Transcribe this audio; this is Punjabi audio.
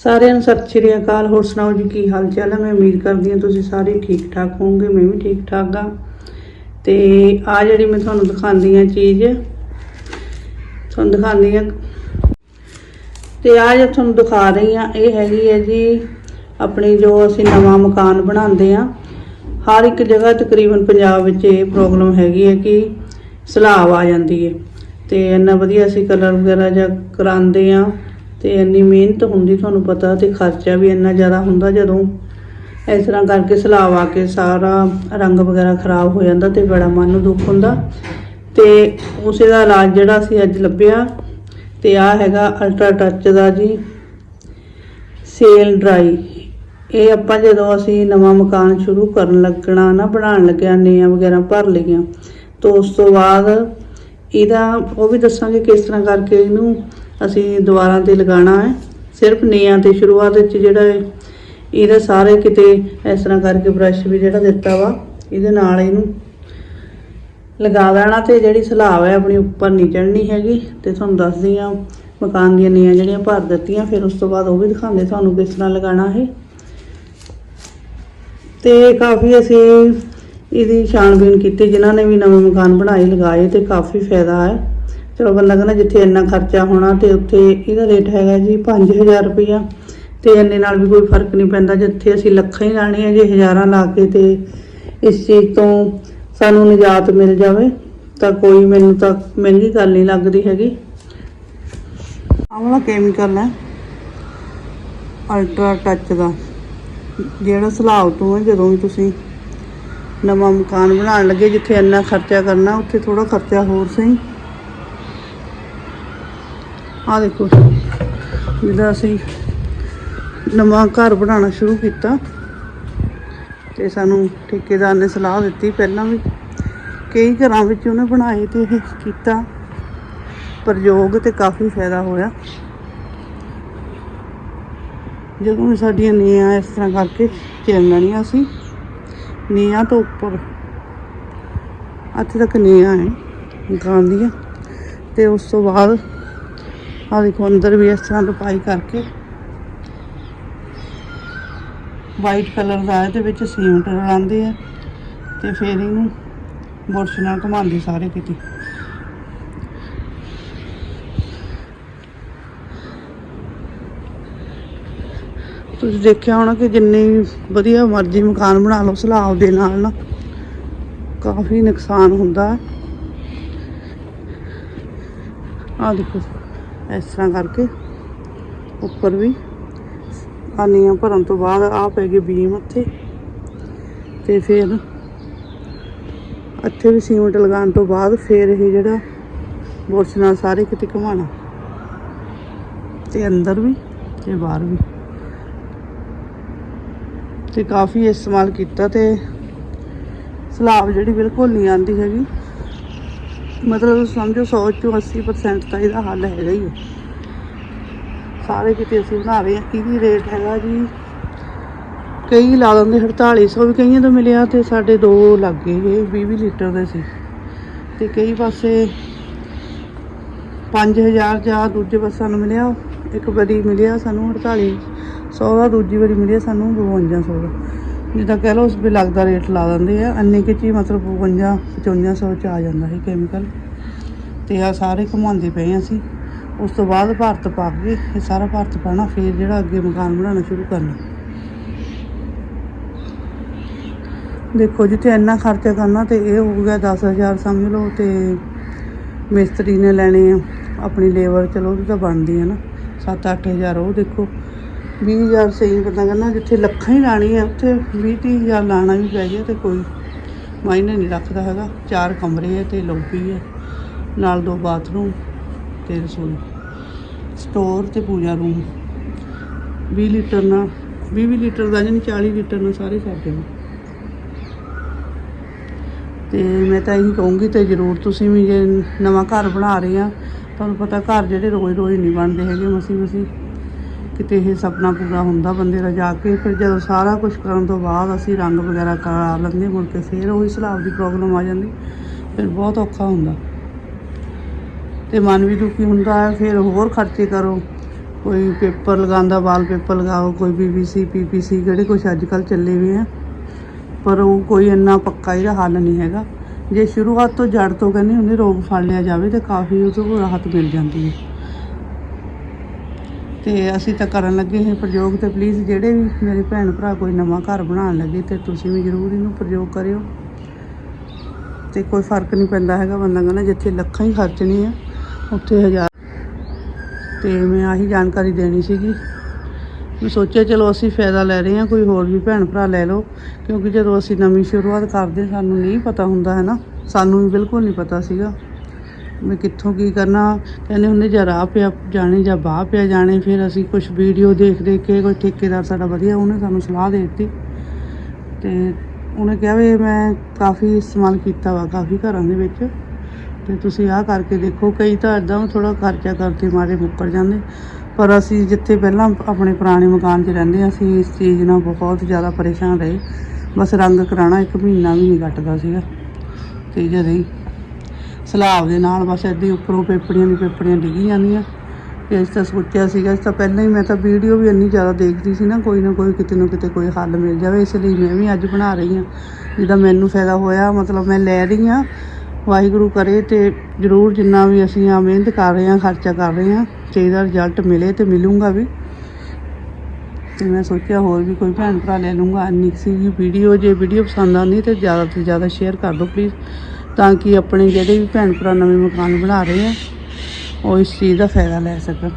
ਸਾਰਿਆਂ ਨੂੰ ਸਤਿ ਸ਼੍ਰੀ ਅਕਾਲ। ਹੋਰ ਸੁਣਾਓ ਜੀ, ਕੀ ਹਾਲ ਚਾਲ ਹੈ ਮੈਂ ਉਮੀਦ ਕਰਦੀ ਹਾਂ ਤੁਸੀਂ ਸਾਰੇ ਠੀਕ ਠਾਕ ਹੋਵੋਗੇ, ਮੈਂ ਵੀ ਠੀਕ ਠਾਕ ਹਾਂ। ਤੇ ਆ ਜਿਹੜੀ ਮੈਂ ਤੁਹਾਨੂੰ ਦਿਖਾਉਂਦੀ ਹਾਂ ਚੀਜ਼, ਤੁਹਾਨੂੰ ਦਿਖਾਉਂਦੀ ਹਾਂ। ਤੇ ਆ ਜੋ ਤੁਹਾਨੂੰ ਦਿਖਾ ਰਹੀ ਹਾਂ, ਇਹ ਹੈਗੀ ਹੈ ਜੀ, ਆਪਣੀ ਜੋ ਅਸੀਂ ਨਵਾਂ ਮਕਾਨ ਬਣਾਉਂਦੇ ਆ ਹਰ ਇੱਕ ਜਗ੍ਹਾ ਤਕਰੀਬਨ ਪੰਜਾਬ ਵਿੱਚ ਇਹ ਪ੍ਰੋਬਲਮ ਹੈਗੀ ਹੈ ਕਿ ਸਲਾਬ ਆ ਜਾਂਦੀ ਹੈ। ਤੇ ਇੰਨਾ ਵਧੀਆ ਅਸੀਂ ਕਲਰ ਵਗੈਰਾ ਜਾਂ ਕਰਾਉਂਦੇ ਆ ਤੇ ਇੰਨੀ ਮਿਹਨਤ ਹੁੰਦੀ ਤੁਹਾਨੂੰ ਪਤਾ ਤੇ ਖਰਚਾ ਵੀ ਇੰਨਾ ਜ਼ਿਆਦਾ ਹੁੰਦਾ ਜਦੋਂ। ਇਸ ਤਰ੍ਹਾਂ ਕਰਕੇ ਸਲਾਬ ਆ ਕੇ ਸਾਰਾ ਰੰਗ ਵਗੈਰਾ ਖਰਾਬ ਹੋ ਜਾਂਦਾ ਤੇ ਬੜਾ ਮਨ ਨੂੰ ਦੁੱਖ ਹੁੰਦਾ। ਤੇ ਉਸੇ ਦਾ ਇਲਾਜ ਜਿਹੜਾ ਅਸੀਂ ਅੱਜ ਲੱਭਿਆ ਤੇ ਆ ਹੈਗਾ ਅਲਟਰਾ ਟੱਚ ਦਾ ਜੀ ਸੇਲ ਡਰਾਈ ਇਹ ਆਪਾਂ ਜਦੋਂ ਅਸੀਂ ਨਵਾਂ ਮਕਾਨ ਸ਼ੁਰੂ ਕਰਨ ਲੱਗਣਾ, ਨਾ ਬਣਾਉਣ ਲੱਗਿਆ ਨੀਆਂ ਵਗੈਰਾ ਭਰ ਲਈਆਂ, ਤੋਂ ਉਸ ਤੋਂ ਬਾਅਦ ਇਹਦਾ ਉਹ ਵੀ ਦੱਸਾਂਗੇ ਕਿਸ ਤਰ੍ਹਾਂ ਕਰਕੇ ਇਹਨੂੰ ਅਸੀਂ ਦੀਵਾਰਾਂ ਤੇ ਲਗਾਉਣਾ ਹੈ। ਸਿਰਫ ਨੀਆਂ ਤੇ ਸ਼ੁਰੂਆਤ ਵਿੱਚ ਜਿਹੜਾ ਹੈ, ਇਹਦੇ ਸਾਰੇ ਕਿਤੇ ਇਸ ਤਰ੍ਹਾਂ ਕਰਕੇ ਬ੍ਰਸ਼ ਵੀ ਜਿਹੜਾ ਦਿੱਤਾ ਵਾ ਇਹਦੇ ਨਾਲ ਇਹਨੂੰ ਲਗਾ ਦੇਣਾ ਤੇ ਜਿਹੜੀ ਸਲਾਬ ਹੈ ਆਪਣੀ ਉੱਪਰ ਨਹੀਂ ਚੜਨੀ ਹੈਗੀ। ਤੇ ਤੁਹਾਨੂੰ ਦੱਸਦੀ ਆ ਮਕਾਨ ਦੀਆਂ ਨੀਆਂ ਜਿਹੜੀਆਂ ਭਰ ਦਿੱਤੀਆਂ ਫਿਰ ਉਸ ਤੋਂ ਬਾਅਦ ਉਹ ਵੀ ਦਿਖਾਉਂਦੇ ਤੁਹਾਨੂੰ ਕਿਸ ਤਰ੍ਹਾਂ ਲਗਾਉਣਾ ਹੈ ਤੇ ਕਾਫੀ ਅਸੀਂ ਇਹਦੀ ਛਾਣਬੀਣ ਕੀਤੀ ਜਿਨ੍ਹਾਂ ਨੇ ਵੀ ਨਵੇਂ ਮਕਾਨ ਬਣਾਏ ਲਗਾਏ ਤੇ ਕਾਫੀ ਫਾਇਦਾ ਹੈ। ਚਲੋ ਬੰਦਾ ਕਹਿੰਦਾ ਜਿੱਥੇ ਇੰਨਾ ਖਰਚਾ ਹੋਣਾ ਤੇ ਉੱਥੇ ਇਹਦਾ ਰੇਟ ਹੈਗਾ ਜੀ 5000 ਰੁਪਇਆ। ਤੇ ਇੰਨੇ ਨਾਲ ਵੀ ਕੋਈ ਫ਼ਰਕ ਨਹੀਂ ਪੈਂਦਾ, ਜਿੱਥੇ ਅਸੀਂ ਲੱਖਾਂ ਹੀ ਲਾਣੇ ਆ ਜੇ ਹਜ਼ਾਰਾਂ ਲਾ ਕੇ ਤੇ ਇਸ ਚੀਜ਼ ਤੋਂ ਸਾਨੂੰ ਨਿਜਾਤ ਮਿਲ ਜਾਵੇ, ਤਾਂ ਕੋਈ ਮੈਨੂੰ ਤਾਂ ਮਹਿੰਗੀ ਗੱਲ ਨਹੀਂ ਲੱਗਦੀ ਹੈਗੀ। ਆਹ ਵਾਲਾ ਕੈਮੀਕਲ ਹੈ ਅਲਟਰਾ ਟੱਚ ਦਾ। ਜਿਹੜਾ ਸਲਾਬ ਤੋਂ ਹੈ, ਜਦੋਂ ਵੀ ਤੁਸੀਂ ਨਵਾਂ ਮਕਾਨ ਬਣਾਉਣ ਲੱਗੇ, ਜਿੱਥੇ ਇੰਨਾ ਖਰਚਾ ਕਰਨਾ, ਉੱਥੇ ਥੋੜਾ ਖਰਚਾ ਹੋਰ ਸਹੀ। ਆ ਦੇਖੋ ਜਿੱਦਾਂ ਅਸੀਂ ਨਵਾਂ ਘਰ ਬਣਾਉਣਾ ਸ਼ੁਰੂ ਕੀਤਾ। ਤੇ ਸਾਨੂੰ ਠੇਕੇਦਾਰ ਨੇ ਸਲਾਹ ਦਿੱਤੀ ਪਹਿਲਾਂ ਵੀ ਕਈ ਘਰਾਂ ਵਿੱਚ ਉਹਨੇ ਬਣਾਏ ਤੇ ਇਹ ਕੀਤਾ। ਪ੍ਰਯੋਗ ਤੇ ਕਾਫੀ ਫਾਇਦਾ ਹੋਇਆ। ਜਦੋਂ ਵੀ ਸਾਡੀਆਂ ਨੀਆਂ ਇਸ ਤਰ੍ਹਾਂ ਕਰਕੇ ਚਿਰਨਣੀਆਂ ਸੀ ਨੀਆਂ ਤੋਂ ਉੱਪਰ ਇੱਥੇ ਤੱਕ ਨੀਆਂ ਹੈ ਮਕਾਨ ਦੀਆਂ ਤੇ ਉਸ ਤੋਂ ਬਾਅਦ ਆ ਦੇਖੋ ਅੰਦਰ ਵੀ ਇਸ ਤਰ੍ਹਾਂ ਲਪਾਈ ਕਰਕੇ। ਵਾਈਟ ਕਲਰ ਦਾ ਇਹਦੇ ਵਿੱਚ ਸੀਮੈਂਟ ਰਲਾਉਂਦੇ ਆ ਤੇ ਫਿਰ ਇਹਨੂੰ ਬੁਰਸ਼ ਨਾਲ ਘੁਮਾਉਂਦੇ ਸਾਰੇ ਕਿਤੇ। ਤੁਸੀਂ ਦੇਖਿਆ ਹੋਣਾ ਕਿ ਜਿੰਨੇ ਵਧੀਆ ਮਰਜ਼ੀ ਮਕਾਨ ਬਣਾ ਲਓ ਸਲਾਬ ਦੇ ਨਾਲ ਨਾ। ਕਾਫੀ ਨੁਕਸਾਨ ਹੁੰਦਾ। ਹੈ ਆ ਦੇਖੋ। ਇਸ ਤਰ੍ਹਾਂ ਕਰਕੇ ਉੱਪਰ ਵੀ ਆਨੀਆਂ ਭਰਨ ਤੋਂ ਬਾਅਦ ਆ ਪੈ ਗਏ ਬੀਮ ਉੱਥੇ। ਤੇ ਫਿਰ ਇੱਥੇ ਵੀ ਸੀਮੈਂਟ ਲਗਾਉਣ ਤੋਂ ਬਾਅਦ ਫਿਰ ਇਹ ਜਿਹੜਾ ਬੋਰਸ ਨਾਲ ਸਾਰੇ ਕਿਤੇ ਘੁਮਾਉਣਾ। ਤੇ ਅੰਦਰ ਵੀ ਤੇ ਬਾਹਰ ਵੀ। ਤੇ ਕਾਫੀ ਇਸਤੇਮਾਲ ਕੀਤਾ ਤੇ ਸਲਾਬ ਜਿਹੜੀ ਬਿਲਕੁਲ ਨਹੀਂ ਆਂਦੀ ਹੈਗੀ। ਮਤਲਬ ਸਮਝੋ 100 ਚੋਂ 80% ਤਾਂ ਇਹਦਾ ਹੱਲ ਹੈਗਾ ਹੀ ਹੈ। ਸਾਰੇ ਕਿਤੇ ਅਸੀਂ ਬਣਾ ਰਹੇ ਹਾਂ ਇਹਦੀ ਰੇਟ ਹੈਗਾ ਜੀ। ਕਈ ਲਾ ਦਿੰਦੇ 4800 ਵੀ ਕਈਆਂ ਤੋਂ ਮਿਲਿਆ ਤੇ ਸਾਡੇ ਦੋ ਲੱਗ ਗਏ ਇਹ 20 20 ਲੀਟਰ ਦੇ ਸੀ। ਤੇ ਕਈ ਪਾਸੇ 5000 ਜਾਂ ਦੂਜੇ ਪਾਸੇ ਨੂੰ ਮਿਲਿਆ, ਇੱਕ ਵਾਰੀ ਮਿਲਿਆ ਸਾਨੂੰ 4800 ਦਾ, ਦੂਜੀ ਵਾਰੀ ਮਿਲਿਆ ਸਾਨੂੰ 5200 ਦਾ। ਜਿੱਦਾਂ ਕਹਿ ਲਓ ਉਸ ਵੀ ਲੱਗਦਾ ਰੇਟ ਲਾ ਦਿੰਦੇ ਆ ਅੰਨੇ ਕਿ ਚੀ ਮਤਲਬ 52 5500 ਚ ਆ ਜਾਂਦਾ ਇਹ ਕੈਮੀਕਲ ਤੇ ਆ ਸਾਰੇ ਘੁਮਾਉਂਦੇ ਪਏ ਹਾਂ ਅਸੀਂ। ਉਸ ਤੋਂ ਬਾਅਦ ਭਾਰਤ ਪਾ ਕੇ ਇਹ ਸਾਰਾ ਭਾਰਤ ਪਾਣਾ, ਫਿਰ ਜਿਹੜਾ ਅੱਗੇ ਮਕਾਨ ਬਣਾਉਣਾ ਸ਼ੁਰੂ ਕਰਨਾ। ਦੇਖੋ ਜਿੱਥੇ ਇੰਨਾ ਖਰਚਾ ਕਰਨਾ ਤੇ ਇਹ ਹੋ ਗਿਆ 10000 ਸਮਝ ਲਓ ਤੇ ਮਿਸਤਰੀ ਨੇ ਲੈਣੇ ਆ, ਆਪਣੀ ਲੇਬਰ ਚਲੋ ਉਹਦੀ ਤਾਂ ਬਣਦੀ ਹੈ ਨਾ 7-8000 ਉਹ ਦੇਖੋ। 20000 ਸਹੀ ਪਤਾ ਕਰਨਾ, ਜਿੱਥੇ ਲੱਖਾਂ ਹੀ ਲਾਣੀ ਆ, ਉੱਥੇ 20-30000 ਲਾਣਾ ਵੀ ਪੈ ਗਿਆ ਤੇ ਕੋਈ ਮਾਇਨੇ ਨਹੀਂ ਰੱਖਦਾ ਹੈਗਾ। ਚਾਰ ਕਮਰੇ ਆ ਤੇ ਲੌਬੀ ਹੈ ਨਾਲ ਦੋ ਬਾਥਰੂਮ ਤੇ ਰਸੋਈ। ਸਟੋਰ ਤੇ ਪੂਜਾ ਰੂਮ। 20 ਲੀਟਰ ਨਾਲ 20 ਲੀਟਰ ਦਾ ਜਾਨੀ 40 ਲੀਟਰ ਨਾਲ ਸਾਰੇ ਸਾਡੇ ਨੇ। ਤੇ ਮੈਂ ਤਾਂ ਇਹੀ ਕਹੂੰਗੀ ਤੇ ਜ਼ਰੂਰ ਤੁਸੀਂ ਵੀ ਜੇ ਨਵਾਂ ਘਰ ਬਣਾ ਰਹੇ ਆ, ਤੁਹਾਨੂੰ ਪਤਾ ਘਰ ਜਿਹੜੇ ਰੋਜ਼ ਰੋਜ਼ ਨਹੀਂ ਬਣਦੇ ਹੈਗੇ ਮਸੀ ਮਸੀ ਕਿਤੇ ਇਹ ਸੁਪਨਾ ਪੂਰਾ ਹੁੰਦਾ ਬੰਦੇ ਦਾ ਜਾ ਕੇ, ਫਿਰ ਜਦੋਂ ਸਾਰਾ ਕੁਝ ਕਰਨ ਤੋਂ ਬਾਅਦ ਅਸੀਂ ਰੰਗ ਵਗੈਰਾ ਕਰਾ ਲੈਂਦੇ, ਮੁੜ ਕੇ ਫਿਰ ਉਹੀ ਸਲਾਬ ਦੀ ਪ੍ਰੋਬਲਮ ਆ ਜਾਂਦੀ, ਫਿਰ ਬਹੁਤ ਔਖਾ ਹੁੰਦਾ। ਤੇ ਮਨ ਵੀ ਦੁਖੀ ਹੁੰਦਾ ਹੈ ਫਿਰ ਹੋਰ ਖਰਚੇ ਕਰੋ। ਕੋਈ ਪੇਪਰ ਲਗਾਉਂਦਾ ਵਾਲ ਪੇਪਰ ਲਗਾਓ, ਕੋਈ ਪੀਵੀਸੀ ਪੀਪੀਸੀ ਕਿਹੜੇ ਕੁਛ ਅੱਜ ਕੱਲ ਚੱਲੇ ਵੀ ਆ। ਪਰ ਉਹ ਕੋਈ ਇੰਨਾ ਪੱਕਾ ਇਹਦਾ ਹੱਲ ਨਹੀਂ ਹੈਗਾ। ਜੇ ਸ਼ੁਰੂਆਤ ਤੋਂ ਜੜ ਤੋਂ ਕਹਿੰਦੇ ਹੁੰਦੇ, ਰੋਗ ਫੜ ਲਿਆ ਜਾਵੇ ਤਾਂ ਕਾਫੀ ਉਹ ਤੋਂ ਰਾਹਤ ਮਿਲ ਜਾਂਦੀ ਹੈ। ਤੇ ਅਸੀਂ ਤਾਂ ਕਰਨ ਲੱਗੇ ਹਾਂ ਪ੍ਰਯੋਗ ਤੇ ਪਲੀਜ਼ ਜਿਹੜੇ ਵੀ ਮੇਰੇ ਭੈਣ ਭਰਾ ਕੋਈ ਨਵਾਂ ਘਰ ਬਣਾਉਣ ਲੱਗੇ ਤੇ ਤੁਸੀਂ ਵੀ ਜ਼ਰੂਰ ਇਹਨੂੰ ਪ੍ਰਯੋਗ ਕਰਿਓ। ਤੇ ਕੋਈ ਫ਼ਰਕ ਨਹੀਂ ਪੈਂਦਾ ਹੈਗਾ, ਬੰਦਾ ਕਹਿੰਦਾ ਜਿੱਥੇ ਲੱਖਾਂ ਹੀ ਖਰਚਣੇ ਆ, ਉੱਥੇ ਹਜ਼ਾਰ। ਤੇ ਮੈਂ ਆਹੀ ਜਾਣਕਾਰੀ ਦੇਣੀ ਸੀਗੀ। ਮੈਂ ਸੋਚਿਆ ਚਲੋ ਅਸੀਂ ਫਾਇਦਾ ਲੈ ਰਹੇ ਹਾਂ, ਕੋਈ ਹੋਰ ਵੀ ਭੈਣ ਭਰਾ ਲੈ ਲਓ, ਕਿਉਂਕਿ ਜਦੋਂ ਅਸੀਂ ਨਵੀਂ ਸ਼ੁਰੂਆਤ ਕਰਦੇ, ਸਾਨੂੰ ਨਹੀਂ ਪਤਾ ਹੁੰਦਾ, ਹੈ ਨਾ? ਸਾਨੂੰ ਵੀ ਬਿਲਕੁਲ ਨਹੀਂ ਪਤਾ ਸੀਗਾ। ਮੈਂ ਕਿੱਥੋਂ ਕੀ ਕਰਨਾ? ਕਹਿੰਦੇ ਹੁੰਦੇ ਜਾਂ ਰਾਹ ਪਿਆ ਜਾਣੇ ਜਾਂ ਬਾਹ ਪਿਆ ਜਾਣੇ ਫਿਰ ਅਸੀਂ ਕੁਝ ਵੀਡੀਓ ਦੇਖ ਦੇਖ ਕੇ ਕੋਈ ਠੇਕੇਦਾਰ ਸਾਡਾ ਵਧੀਆ ਉਹਨੇ ਸਾਨੂੰ ਸਲਾਹ ਦੇ ਦਿੱਤੀ। ਤੇ ਉਹਨੇ ਕਿਹਾ ਵੀ ਮੈਂ ਕਾਫੀ ਇਸਤੇਮਾਲ ਕੀਤਾ ਵਾ ਕਾਫੀ ਘਰਾਂ ਦੇ ਵਿੱਚ। ਤੇ ਤੁਸੀਂ ਆਹ ਕਰਕੇ ਦੇਖੋ ਕਈ ਤਾਂ ਇਦਾਂ ਥੋੜਾ ਖਰਚਾ ਕਰਦੇ ਮਾਰੇ ਮੁੱਕਰ ਜਾਂਦੇ। ਪਰ ਅਸੀਂ ਜਿੱਥੇ ਪਹਿਲਾਂ ਆਪਣੇ ਪੁਰਾਣੇ ਮਕਾਨ 'ਚ ਰਹਿੰਦੇ ਹਾਂ, ਅਸੀਂ ਇਸ ਚੀਜ਼ ਨਾਲ ਬਹੁਤ ਜ਼ਿਆਦਾ ਪਰੇਸ਼ਾਨ ਰਹੇ। ਬਸ ਰੰਗ ਕਰਾਉਣਾ ਇੱਕ ਮਹੀਨਾ ਵੀ ਨਹੀਂ ਕੱਟਦਾ ਸੀਗਾ। ਤੇ ਜਦੇ ਹੀ ਸਲਾਬ ਦੇ ਨਾਲ ਬਸ ਏਦਾਂ ਹੀ ਉੱਪਰੋਂ ਪੇਪੜੀਆਂ ਦੀ ਪੇਪੜੀਆਂ ਡਿੱਗੀ ਜਾਂਦੀਆਂ। ਤੇ ਇਸ ਤਾਂ ਸੋਚਿਆ ਸੀਗਾ, ਇਸ ਤਾਂ ਪਹਿਲਾਂ ਹੀ ਮੈਂ ਤਾਂ ਵੀਡੀਓ ਵੀ ਇੰਨੀ ਜ਼ਿਆਦਾ ਦੇਖਦੀ ਸੀ ਨਾ, ਕੋਈ ਨਾ ਕੋਈ ਕਿਤੇ ਨਾ ਕਿਤੇ ਕੋਈ ਹੱਲ ਮਿਲ ਜਾਵੇ, ਇਸ ਲਈ ਮੈਂ ਵੀ ਅੱਜ ਬਣਾ ਰਹੀ ਹਾਂ। ਜਿਹਦਾ ਮੈਨੂੰ ਫਾਇਦਾ ਹੋਇਆ, ਮਤਲਬ ਮੈਂ ਲੈ ਰਹੀ ਹਾਂ, ਵਾਹਿਗੁਰੂ ਕਰੇ ਤੇ ਜ਼ਰੂਰ ਜਿੰਨਾ ਵੀ ਅਸੀਂ ਆ ਮਿਹਨਤ ਕਰ ਰਹੇ ਹਾਂ, ਖਰਚਾ ਕਰ ਰਹੇ ਹਾਂ ਤੇ ਇਹਦਾ ਰਿਜ਼ਲਟ ਮਿਲੇ ਤੇ ਮਿਲੂਗਾ ਵੀ। ਤੇ ਮੈਂ ਸੋਚਿਆ ਹੋਰ ਵੀ ਕੋਈ ਭੈਣ ਭਰਾ ਲੈ ਲੂੰਗਾ ਇੰਨੀ ਸੀਗੀ ਵੀਡੀਓ, ਜੇ ਵੀਡੀਓ ਪਸੰਦ ਆਉਂਦੀ ਤੇ ਜ਼ਿਆਦਾ ਤੋਂ ਜ਼ਿਆਦਾ ਸ਼ੇਅਰ ਕਰ ਦਿਓ ਪਲੀਜ਼ ਤਾਂ ਕਿ ਆਪਣੇ ਜਿਹੜੇ ਵੀ ਭੈਣ ਭਰਾ ਨਵੇਂ ਮਕਾਨ ਬਣਾ ਰਹੇ ਆ, ਉਹ ਇਸ ਚੀਜ਼ ਦਾ ਫਾਇਦਾ ਲੈ ਸਕਣ।